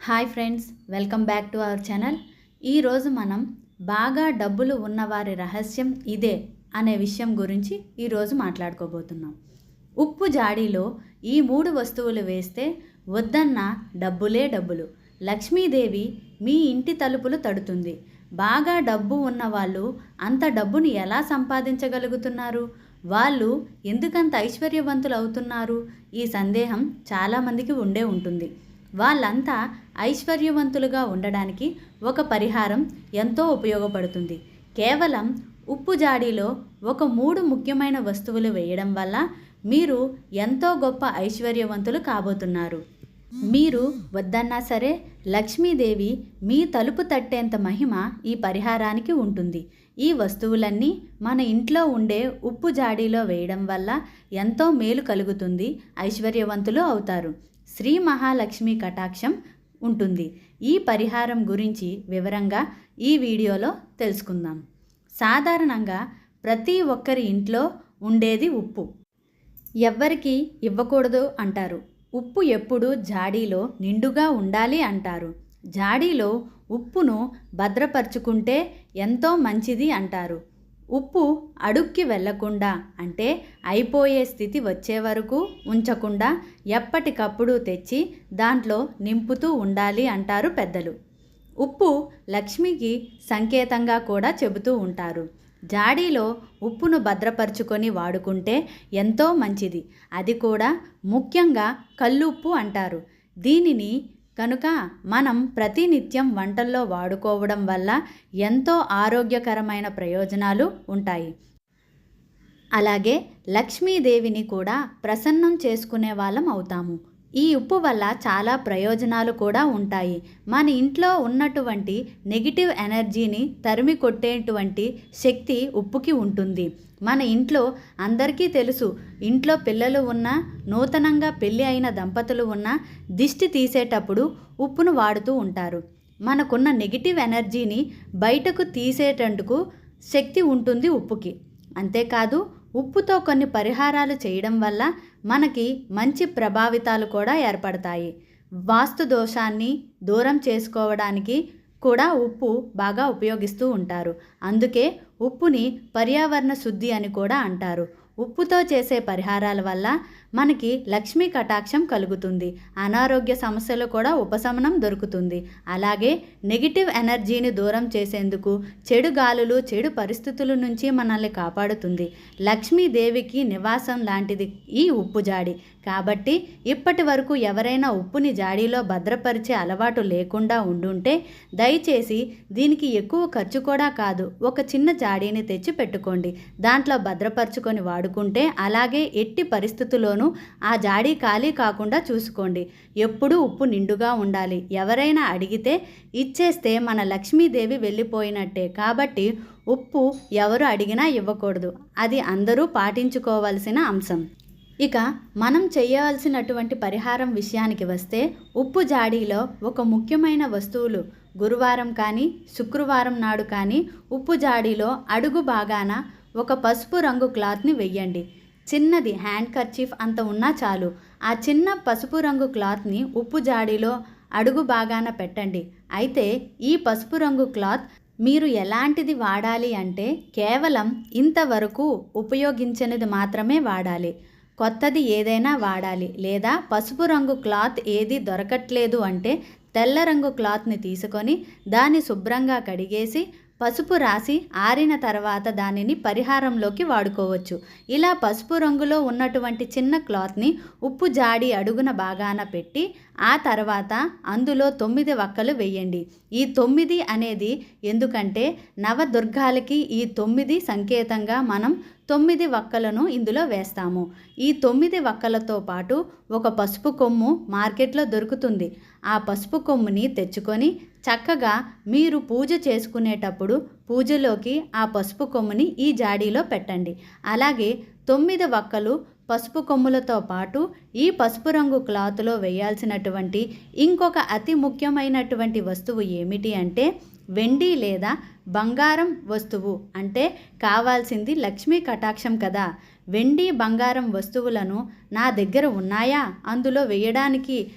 Hi friends welcome back to our channel. ఈరోజు మనం బాగా డబ్బులు ఉన్నవారి రహస్యం ఇదే అనే విషయం గురించి ఈరోజు మాట్లాడుకోబోతున్నాం. ఉప్పు జాడీలో ఈ మూడు వస్తువులు వేస్తే వద్దన్న డబ్బులే డబ్బులు. లక్ష్మీదేవి మీ ఇంటి తలుపులు తడుతుంది. బాగా డబ్బు ఉన్నవాళ్ళు అంత డబ్బుని ఎలా సంపాదించగలుగుతున్నారు? వాళ్ళు ఎందుకంత ఐశ్వర్యవంతులు అవుతున్నారు ఈ సందేహం చాలామందికి ఉండే ఉంటుంది. వాళ్ళంతా ఐశ్వర్యవంతులుగా ఉండడానికి ఒక పరిహారం ఎంతో ఉపయోగపడుతుంది. కేవలం ఉప్పు జాడీలో ఒక మూడు ముఖ్యమైన వస్తువులు వేయడం వల్ల మీరు ఎంతో గొప్ప ఐశ్వర్యవంతులు కాబోతున్నారు. మీరు వద్దన్నా సరే లక్ష్మీదేవి మీ తలుపు తట్టేంత మహిమ ఈ పరిహారానికి ఉంటుంది. ఈ వస్తువులన్నీ మన ఇంట్లో ఉండే ఉప్పు జాడీలో వేయడం వల్ల ఎంతో మేలు కలుగుతుంది. ఐశ్వర్యవంతులు అవుతారు. శ్రీ మహాలక్ష్మి కటాక్షం ఉంటుంది. ఈ పరిహారం గురించి వివరంగా ఈ వీడియోలో తెలుసుకుందాం. సాధారణంగా ప్రతి ఒక్కరి ఇంట్లో ఉండేది ఉప్పు. ఎవ్వరికి ఇవ్వకూడదు అంటారు. ఉప్పు ఎప్పుడు జాడీలో నిండుగా ఉండాలి అంటారు. జాడీలో ఉప్పును భద్రపరుచుకుంటే ఎంతో మంచిది అంటారు. ఉప్పు అడుక్కి వెళ్ళకుండా అంటే అయిపోయే స్థితి వచ్చే వరకు ఉంచకుండా ఎప్పటికప్పుడు తెచ్చి దాంట్లో నింపుతూ ఉండాలి అంటారు పెద్దలు. ఉప్పు లక్ష్మికి సంకేతంగా కూడా చెబుతూ ఉంటారు. జాడీలో ఉప్పును భద్రపరుచుకొని వాడుకుంటే ఎంతో మంచిది. అది కూడా ముఖ్యంగా కల్లుప్పు అంటారు. దీనిని కనుక మనం ప్రతినిత్యం వంటల్లో వాడుకోవడం వల్ల ఎంతో ఆరోగ్యకరమైన ప్రయోజనాలు ఉంటాయి. అలాగే లక్ష్మీదేవిని కూడా ప్రసన్నం చేసుకునే వాళ్ళం అవుతాము. ఈ ఉప్పు వల్ల చాలా ప్రయోజనాలు కూడా ఉంటాయి. మన ఇంట్లో ఉన్నటువంటి నెగిటివ్ ఎనర్జీని తరిమి కొట్టేటువంటి శక్తి ఉప్పుకి ఉంటుంది. మన ఇంట్లో అందరికీ తెలుసు ఇంట్లో పిల్లలు ఉన్న నూతనంగా పెళ్ళి అయిన దంపతులు ఉన్న దిష్టి తీసేటప్పుడు ఉప్పును వాడుతూ ఉంటారు. మనకున్న నెగిటివ్ ఎనర్జీని బయటకు తీసేటందుకు శక్తి ఉంటుంది ఉప్పుకి. అంతేకాదు ఉప్పుతో కొన్ని పరిహారాలు చేయడం వల్ల మనకి మంచి ప్రభావితాలు కూడా ఏర్పడతాయి. వాస్తు దోషాన్ని దూరం చేసుకోవడానికి కూడా ఉప్పు బాగా ఉపయోగిస్తూ ఉంటారు. అందుకే ఉప్పుని పర్యావరణ శుద్ధి అని కూడా అంటారు. ఉప్పుతో చేసే పరిహారాల వల్ల మనకి లక్ష్మీ కటాక్షం కలుగుతుంది. అనారోగ్య సమస్యలు కూడా ఉపశమనం దొరుకుతుంది. అలాగే నెగిటివ్ ఎనర్జీని దూరం చేసేందుకు చెడు గాలులు చెడు పరిస్థితుల నుంచి మనల్ని కాపాడుతుంది. లక్ష్మీదేవికి నివాసం లాంటిది ఈ ఉప్పు జాడి. కాబట్టి ఇప్పటి వరకు ఎవరైనా ఉప్పుని జాడీలో భద్రపరిచే అలవాటు లేకుండా ఉండుంటే దయచేసి దీనికి ఎక్కువ ఖర్చు కూడా కాదు. ఒక చిన్న జాడీని తెచ్చి పెట్టుకోండి దాంట్లో భద్రపరుచుకొని పడుకుంటే అలాగే ఎట్టి పరిస్థితుల్లోనూ ఆ జాడీ ఖాళీ కాకుండా చూసుకోండి. ఎప్పుడూ ఉప్పు నిండుగా ఉండాలి. ఎవరైనా అడిగితే ఇచ్చేస్తే మన లక్ష్మీదేవి వెళ్ళిపోయినట్టే. కాబట్టి ఉప్పు ఎవరు అడిగినా ఇవ్వకూడదు. అది అందరూ పాటించుకోవాల్సిన అంశం. ఇక మనం చేయవలసినటువంటి పరిహారం విషయానికి వస్తే ఉప్పు జాడీలో ఒక ముఖ్యమైన వస్తువులు గురువారం కానీ శుక్రవారం నాడు కానీ ఉప్పు జాడీలో అడుగు భాగాన ఒక పసుపు రంగు క్లాత్ని వెయ్యండి. చిన్నది హ్యాండ్ కర్చీఫ్ అంత ఉన్నా చాలు. ఆ చిన్న పసుపు రంగు క్లాత్ని ఉప్పు జాడీలో అడుగు బాగాన పెట్టండి. అయితే ఈ పసుపు రంగు క్లాత్ మీరు ఎలాంటిది వాడాలి అంటే కేవలం ఇంతవరకు ఉపయోగించినది మాత్రమే వాడాలి. కొత్తది ఏదైనా వాడాలి. లేదా పసుపు రంగు క్లాత్ ఏది దొరకట్లేదు అంటే తెల్ల రంగు క్లాత్ని తీసుకొని దాన్ని శుభ్రంగా కడిగేసి పసుపు రాసి ఆరిన తర్వాత దానిని పరిహారంలోకి వాడుకోవచ్చు. ఇలా పసుపు రంగులో ఉన్నటువంటి చిన్న క్లాత్ని ఉప్పు జాడి అడుగున బాగాన పెట్టి ఆ తర్వాత అందులో తొమ్మిది వక్కలు వేయండి. ఈ తొమ్మిది అనేది ఎందుకంటే నవదుర్గాలకి ఈ తొమ్మిది సంకేతంగా మనం తొమ్మిది వక్కలను ఇందులో వేస్తాము. ఈ తొమ్మిది వక్కలతో పాటు ఒక పసుపు కొమ్ము మార్కెట్లో దొరుకుతుంది. ఆ పసుపు కొమ్ముని తెచ్చుకొని చక్కగా మీరు పూజ చేసుకునేటప్పుడు పూజలోకి ఆ పసుపు కొమ్ముని ఈ జాడీలో పెట్టండి. అలాగే తొమ్మిది వక్కలు పసుపు కొమ్ములతో పాటు ఈ పసుపు రంగు క్లాత్లో వేయాల్సినటువంటి ఇంకొక అతి ముఖ్యమైనటువంటి వస్తువు ఏమిటి అంటే వెండి లేదా బంగారం వస్తువు అంటే కావాల్సింది లక్ష్మీ కటాక్షం కదా. వెండి బంగారం వస్తువులను నా దగ్గర ఉన్నాయా? అందులో వేయడానికి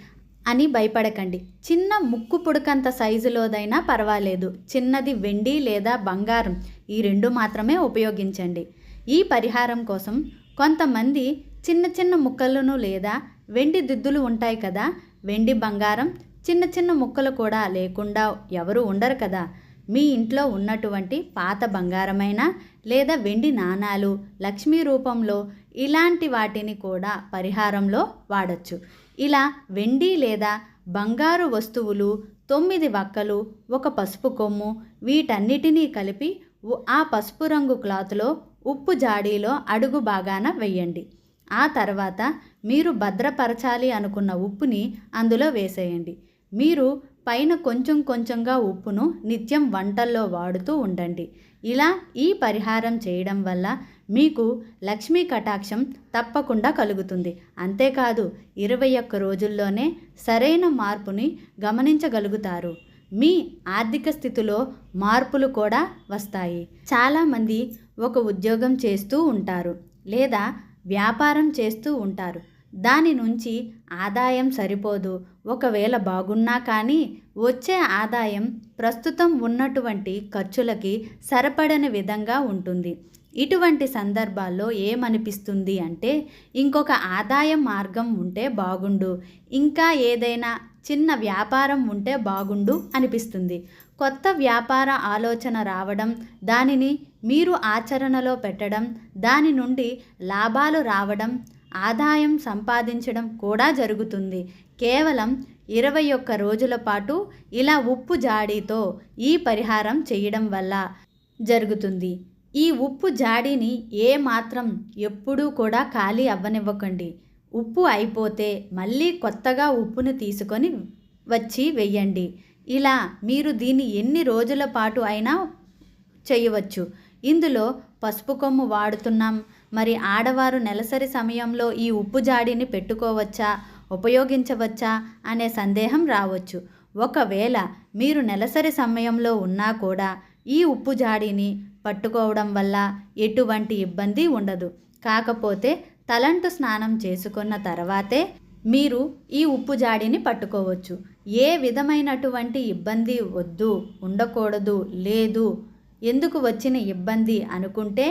అని భయపడకండి. చిన్న ముక్కు పుడకంత సైజులోదైనా పర్వాలేదు. చిన్నది వెండి లేదా బంగారం. ఈ రెండు మాత్రమే ఉపయోగించండి. ఈ పరిహారం కోసం కొంతమంది చిన్న చిన్న ముక్కలను లేదా వెండి దిద్దులు ఉంటాయి కదా. వెండి బంగారం చిన్న చిన్న ముక్కలు కూడా లేకుండా ఎవరు ఉండరు కదా. మీ ఇంట్లో ఉన్నటువంటి పాత బంగారమైన లేదా వెండి నాణాలు లక్ష్మీ రూపంలో ఇలాంటి వాటిని కూడా పరిహారంలో వాడచ్చు. ఇలా వెండి లేదా బంగారు వస్తువులు తొమ్మిది వక్కలు ఒక పసుపు కొమ్ము వీటన్నిటినీ కలిపి ఉ- ఆ పసుపు రంగు క్లాత్లో ఉప్పు జాడీలో అడుగు బాగాన వెయ్యండి ఆ తర్వాత మీరు భద్రపరచాలి అనుకున్న ఉప్పుని అందులో వేసేయండి. మీరు పైన కొంచెం కొంచెంగా ఉప్పును నిత్యం వంటల్లో వాడుతూ ఉండండి. ఇలా ఈ పరిహారం చేయడం వల్ల మీకు లక్ష్మీ కటాక్షం తప్పకుండా కలుగుతుంది. అంతేకాదు ఇరవై ఒక్క రోజుల్లోనే సరైన మార్పుని గమనించగలుగుతారు. మీ ఆర్థిక స్థితిలో మార్పులు కూడా వస్తాయి. చాలామంది ఒక ఉద్యోగం చేస్తూ ఉంటారు లేదా వ్యాపారం చేస్తూ ఉంటారు. దాని నుంచి ఆదాయం సరిపోదు. ఒకవేళ బాగున్నా కానీ వచ్చే ఆదాయం ప్రస్తుతం ఉన్నటువంటి ఖర్చులకి సరిపడని విధంగా ఉంటుంది. ఇటువంటి సందర్భాల్లో ఏమనిపిస్తుంది అంటే ఇంకొక ఆదాయ మార్గం ఉంటే బాగుండు. ఇంకా ఏదైనా చిన్న వ్యాపారం ఉంటే బాగుండు అనిపిస్తుంది. కొత్త వ్యాపార ఆలోచన రావడం దానిని మీరు ఆచరణలో పెట్టడం దాని నుండి లాభాలు రావడం ఆదాయం సంపాదించడం కూడా జరుగుతుంది. కేవలం ఇరవై ఒక్క రోజుల పాటు ఇలా ఉప్పు జాడీతో ఈ పరిహారం చేయడం వల్ల జరుగుతుంది. ఈ ఉప్పు జాడీని ఏ మాత్రం ఎప్పుడూ కూడా ఖాళీ అవ్వనివ్వకండి. ఉప్పు అయిపోతే మళ్ళీ కొత్తగా ఉప్పును తీసుకొని వచ్చి వెయ్యండి. ఇలా మీరు దీన్ని ఎన్ని రోజుల పాటు అయినా చేయవచ్చు. ఇందులో పసుపు కొమ్ము వాడుతున్నాం మరి ఆడవారు నెలసరి సమయంలో ఈ ఉప్పు జాడీని పెట్టుకోవచ్చా? ఉపయోగించవచ్చా? అనే సందేహం రావచ్చు. ఒకవేళ మీరు నెలసరి సమయంలో ఉన్నా కూడా ఈ ఉప్పు జాడీని పట్టుకోవడం వల్ల ఎటువంటి ఇబ్బంది ఉండదు. కాకపోతే తలంటు స్నానం చేసుకున్న తర్వాతే మీరు ఈ ఉప్పు జాడీని పట్టుకోవచ్చు. ఏ విధమైనటువంటి ఇబ్బంది వద్దు ఉండకూడదు లేదు ఎందుకు వచ్చిన ఇబ్బంది అనుకుంటే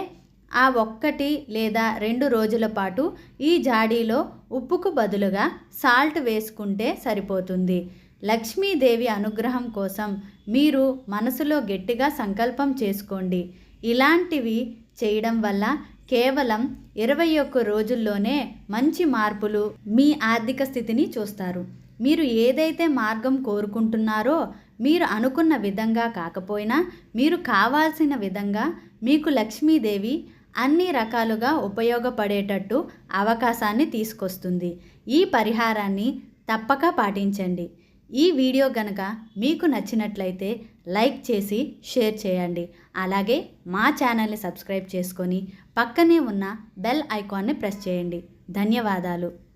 ఆ ఒక్కటి లేదా రెండు రోజుల పాటు ఈ జాడీలో ఉప్పుకు బదులుగా సాల్ట్ వేసుకుంటే సరిపోతుంది. లక్ష్మీదేవి అనుగ్రహం కోసం మీరు మనసులో గట్టిగా సంకల్పం చేసుకోండి. ఇలాంటివి చేయడం వల్ల కేవలం ఇరవై ఒక్క రోజుల్లోనే మంచి మార్పులు మీ ఆర్థిక స్థితిని చూస్తారు. మీరు ఏదైతే మార్గం కోరుకుంటున్నారో మీరు అనుకున్న విధంగా కాకపోయినా మీరు కావాల్సిన విధంగా మీకు లక్ష్మీదేవి అన్ని రకాలుగా ఉపయోగపడేటట్టు అవకాశాన్ని తీసుకొస్తుంది. ఈ పరిహారాన్ని తప్పక పాటించండి. ఈ వీడియో గనక మీకు నచ్చినట్లయితే లైక్ చేసి షేర్ చేయండి. అలాగే మా ఛానల్ని సబ్స్క్రైబ్ చేసుకొని పక్కనే ఉన్న బెల్ ఐకాన్ని ప్రెస్ చేయండి. ధన్యవాదాలు.